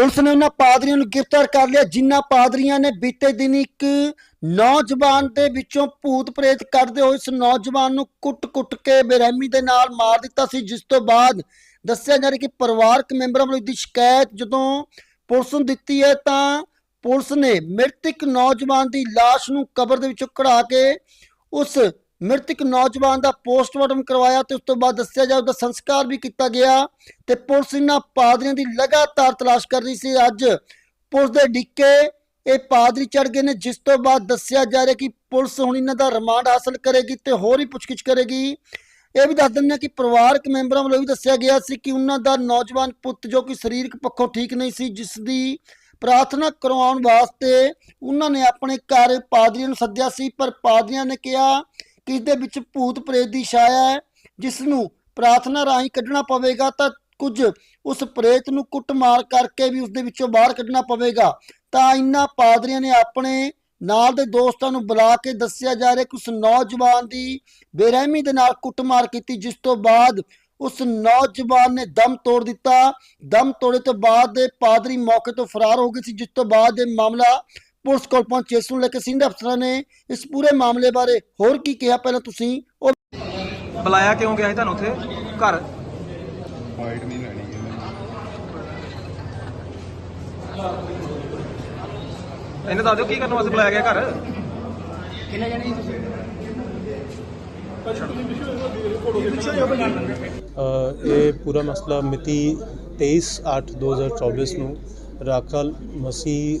Police ਨੇ ਉਹਨਾਂ ਪਾਦਰੀਆਂ ਨੂੰ ਗ੍ਰਿਫਤਾਰ ਕਰ ਲਿਆ, ਜਿਨ੍ਹਾਂ ਪਾਦਰੀਆਂ ਨੇ ਬੀਤੇ ਦਿਨ ਇੱਕ ਨੌਜਵਾਨ ਦੇ ਵਿੱਚੋਂ ਭੂਤ ਪ੍ਰੇਤ ਕੱਢਦੇ ਹੋਏ ਇਸ ਨੌਜਵਾਨ ਨੂੰ ਕੁੱਟ-ਕੁੱਟ ਕੇ ਬੇਰਹਿਮੀ ਦੇ ਨਾਲ ਮਾਰ ਦਿੱਤਾ ਸੀ, ਜਿਸ ਤੋਂ ਬਾਅਦ ਦੱਸਿਆ ਜਾ ਰਿਹਾ ਕਿ ਪਰਿਵਾਰਕ ਮੈਂਬਰਾਂ ਵੱਲੋਂ ਦੀ ਸ਼ਿਕਾਇਤ ਜਦੋਂ ਪੁਲਿਸ ਨੂੰ ਦਿੱਤੀ ਹੈ, ਤਾਂ ਪੁਲਿਸ ਨੇ ਮ੍ਰਿਤਕ ਨੌਜਵਾਨ ਦੀ ਲਾਸ਼ ਨੂੰ ਕਬਰ ਦੇ ਵਿੱਚੋਂ ਕਢਾ ਕੇ ਉਸ ਮ੍ਰਿਤਕ ਨੌਜਵਾਨ ਦਾ ਪੋਸਟਮਾਰਟਮ ਕਰਵਾਇਆ ਤੇ ਉਸ ਤੋਂ ਬਾਅਦ ਦੱਸਿਆ ਜਾ ਉਹਦਾ ਸੰਸਕਾਰ ਵੀ ਕੀਤਾ ਗਿਆ ਤੇ ਪੁਲਿਸ ਇਹਨਾਂ ਪਾਦਰੀਆਂ ਦੀ ਲਗਾਤਾਰ ਤਲਾਸ਼ ਕਰ ਰਹੀ ਸੀ। ਅੱਜ ਪੁਲਿਸ ਦੇ ਡਿੱਕੇ ਇਹ ਪਾਦਰੀ ਚੜ ਗਏ ਨੇ, ਜਿਸ ਤੋਂ ਬਾਅਦ ਦੱਸਿਆ ਜਾ ਰਿਹਾ ਕਿ ਪੁਲਿਸ ਹੁਣ ਇਹਨਾਂ ਦਾ ਰਿਮਾਂਡ ਹਾਸਲ ਕਰੇਗੀ ਤੇ ਹੋਰ ਹੀ ਪੁੱਛਗਿੱਛ ਕਰੇਗੀ। ਇਹ ਵੀ ਦੱਸ ਦਿੰਦੇ ਹਾਂ ਕਿ ਪਰਿਵਾਰਕ ਮੈਂਬਰਾਂ ਵੱਲੋਂ ਵੀ ਦੱਸਿਆ ਗਿਆ ਸੀ ਕਿ ਉਹਨਾਂ ਦਾ ਨੌਜਵਾਨ ਪੁੱਤ ਜੋ ਕਿ ਸਰੀਰਕ ਪੱਖੋਂ ਠੀਕ ਨਹੀਂ ਸੀ, ਜਿਸ ਦੀ ਪ੍ਰਾਰਥਨਾ ਕਰਵਾਉਣ ਵਾਸਤੇ ਉਹਨਾਂ ਨੇ ਆਪਣੇ ਘਰ ਪਾਦਰੀਆਂ ਨੂੰ ਸੱਦਿਆ ਸੀ, ਪਰ ਪਾਦਰੀਆਂ ਨੇ ਕਿਹਾ ਇਸ ਦੇ ਵਿੱਚ ਭੂਤ ਪ੍ਰੇਤ ਦੀ ਛਾਇਆ ਹੈ ਜਿਸ ਨੂੰ ਪ੍ਰਾਰਥਨਾ ਰਾਹੀਂ ਕੱਢਣਾ ਪਵੇਗਾ ਤਾਂ ਕੁਝ ਉਸ ਪ੍ਰੇਤ ਨੂੰ ਕੁੱਟਮਾਰ ਕਰਕੇ ਵੀ ਉਸ ਦੇ ਵਿੱਚੋਂ ਬਾਹਰ ਕੱਢਣਾ ਪਵੇਗਾ। ਤਾਂ ਇਨ੍ਹਾਂ ਪਾਦਰੀਆਂ ਨੇ ਆਪਣੇ ਨਾਲ ਦੇ ਦੋਸਤਾਂ ਨੂੰ ਬੁਲਾ ਕੇ ਦੱਸਿਆ ਜਾ ਰਿਹਾ ਕਿ ਉਸ ਨੌਜਵਾਨ ਦੀ ਬੇਰਹਿਮੀ ਦੇ ਨਾਲ ਕੁੱਟਮਾਰ ਕੀਤੀ, ਜਿਸ ਤੋਂ ਬਾਅਦ ਉਸ ਨੌਜਵਾਨ ਨੇ ਦਮ ਤੋੜ ਦਿੱਤਾ। ਦਮ ਤੋੜੇ ਤੋਂ ਬਾਅਦ ਦੇ ਪਾਦਰੀ ਮੌਕੇ ਤੋਂ ਫਰਾਰ ਹੋ ਗਏ ਸੀ, ਜਿਸ ਤੋਂ ਬਾਅਦ ਇਹ ਮਾਮਲਾ ਪੁਲਿਸ ਕੋਲ ਪਹੁੰਚੇ ਇਸ ਨੂੰ ਲੈ ਕੇ ਸਿੰਧ ਅਫਸਰਾਂ ਨੇ ਇਸ ਪੂਰੇ ਮਾਮਲੇ ਬਾਰੇ ਹੋਰ ਕੀ ਕਿਹਾ ਪਹਿਲਾਂ ਤੁਸੀਂ? ਉਹ ਬੁਲਾਇਆ ਕਿਉਂ ਗਿਆ ਸੀ ਤੁਹਾਨੂੰ ਉੱਥੇ? ਘਰ? ਫਾਈਟ ਨਹੀਂ ਲੈਣੀ ਇਹਨੇ ਇਹਨੇ ਦੱਸ ਦਿਓ ਕੀ ਕਰਨ ਵਾਸਤੇ ਬੁਲਾਇਆ ਗਿਆ ਘਰ? ਅ, ਇਹ ਪੂਰਾ ਮਸਲਾ ਮਿਤੀ 23/8/2024 ਨੂੰ ਰਾਕਲ ਮਸੀਹ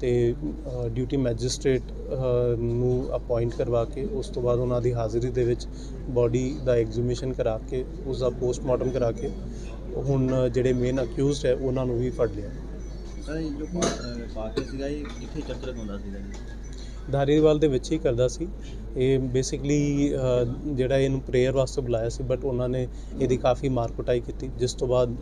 ਤੇ ਡਿਊਟੀ ਮੈਜਿਸਟ੍ਰੇਟ ਨੂੰ ਅਪਾਇੰਟ ਕਰਵਾ ਕੇ ਉਸ ਤੋਂ ਬਾਅਦ ਉਹਨਾਂ ਦੀ ਹਾਜ਼ਰੀ ਦੇ ਵਿੱਚ ਬਾਡੀ ਦਾ ਐਗਜ਼ੀਮੀਸ਼ਨ ਕਰਾ ਕੇ ਉਸ ਦਾ ਪੋਸਟਮਾਰਟਮ ਕਰਾ ਕੇ ਹੁਣ ਜਿਹੜੇ ਮੇਨ ਅਕਿਊਜ਼ਡ ਹੈ ਉਹਨਾਂ ਨੂੰ ਵੀ ਫੜ ਲਿਆ। ਸਰ ਇਹ ਜੋ ਪਾ ਅਹ ਪਾ ਕੇ ਸੀਗਾ ਇਹ ਕਿੱਥੇ ਚਰਚ ਲਗਾਉਂਦਾ ਸੀਗਾ ਜੀ? ਧਾਰੀਵਾਲ ਦੇ ਵਿੱਚ ਹੀ ਕਰਦਾ ਸੀ। ਇਹ ਬੇਸਿਕਲੀ ਜਿਹੜਾ ਇਹਨੂੰ ਪ੍ਰੇਅਰ ਵਾਸਤੇ ਬੁਲਾਇਆ ਸੀ ਬਟ ਉਹਨਾਂ ਨੇ ਇਹਦੀ ਕਾਫੀ ਮਾਰ ਕੁਟਾਈ ਕੀਤੀ ਜਿਸ ਤੋਂ ਬਾਅਦ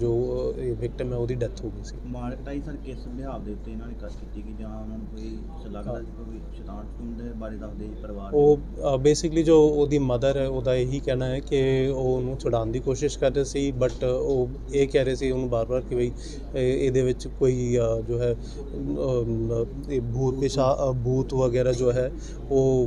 ਜੋ ਇਹ ਵਿਕਟਮ ਹੈ ਉਹਦੀ ਡੈਥ ਹੋ ਗਈ ਸੀ। ਮਾਰਕਟਾਈ ਸਰ ਕਿਸ ਵਿਹਾਰ ਦੇ ਉੱਤੇ ਇਹਨਾਂ ਨੇ ਕਰ ਕੀਤੀ ਕਿ ਜਾਂ ਉਹਨਾਂ ਨੂੰ ਕੋਈ ਲੱਗਦਾ ਕੋਈ ਸ਼ੈਤਾਨ ਸ਼ਤੂਨ ਦੇ ਬਾਰੇ ਦੱਸਦੇ ਪਰਿਵਾਰ ਉਹ ਬੇਸਿਕਲੀ ਜੋ ਉਹਦੀ ਮਦਰ ਹੈ ਉਹਦਾ ਇਹੀ ਕਹਿਣਾ ਹੈ ਕਿ ਉਹ ਉਹਨੂੰ ਛੁਡਾਉਣ ਦੀ ਕੋਸ਼ਿਸ਼ ਕਰ ਰਹੇ ਸੀ ਬਟ ਉਹ ਇਹ ਕਹਿ ਰਹੇ ਸੀ ਉਹਨੂੰ ਬਾਰ-ਬਾਰ ਕਿ ਇਹ- ਇਹਦੇ ਵਿੱਚ ਕੋਈ ਜੋ ਹੈ ਭੂਤ ਪਿਸ਼ਾ ਭੂਤ ਵਗੈਰਾ ਜੋ ਹੈ ਉਹ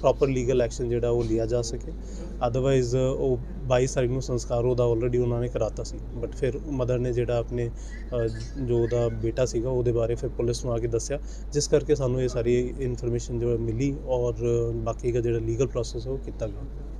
ਪ੍ਰੋਪਰ ਲੀਗਲ ਐਕਸ਼ਨ ਜਿਹੜਾ ਉਹ ਲਿਆ ਜਾ ਸਕੇ। ਅਦਰਵਾਈਜ਼ ਉਹ 22 ਤਾਰੀਖ ਨੂੰ ਸੰਸਕਾਰ ਉਹਦਾ ਆਲਰੇਡੀ ਉਹਨਾਂ ਨੇ ਕਰਾਤਾ ਸੀ। ਬਟ ਫਿਰ ਮਦਰ ਨੇ ਜਿਹੜਾ ਆਪਣੇ ਜੋ ਉਹਦਾ ਬੇਟਾ ਸੀਗਾ, ਉਹਦੇ ਬਾਰੇ ਫਿਰ ਪੁਲਿਸ ਨੂੰ ਆ ਕੇ ਦੱਸਿਆ। ਜਿਸ ਕਰਕੇ ਸਾਨੂੰ ਇਹ ਸਾਰੀ ਇਨਫੋਰਮੇਸ਼ਨ ਜੋ ਮਿਲੀ ਔਰ ਬਾਕੀ ਦਾ ਜਿਹੜਾ ਲੀਗਲ ਪ੍ਰੋਸੈਸ ਹੈ ਉਹ ਕੀਤਾ ਗਿਆ।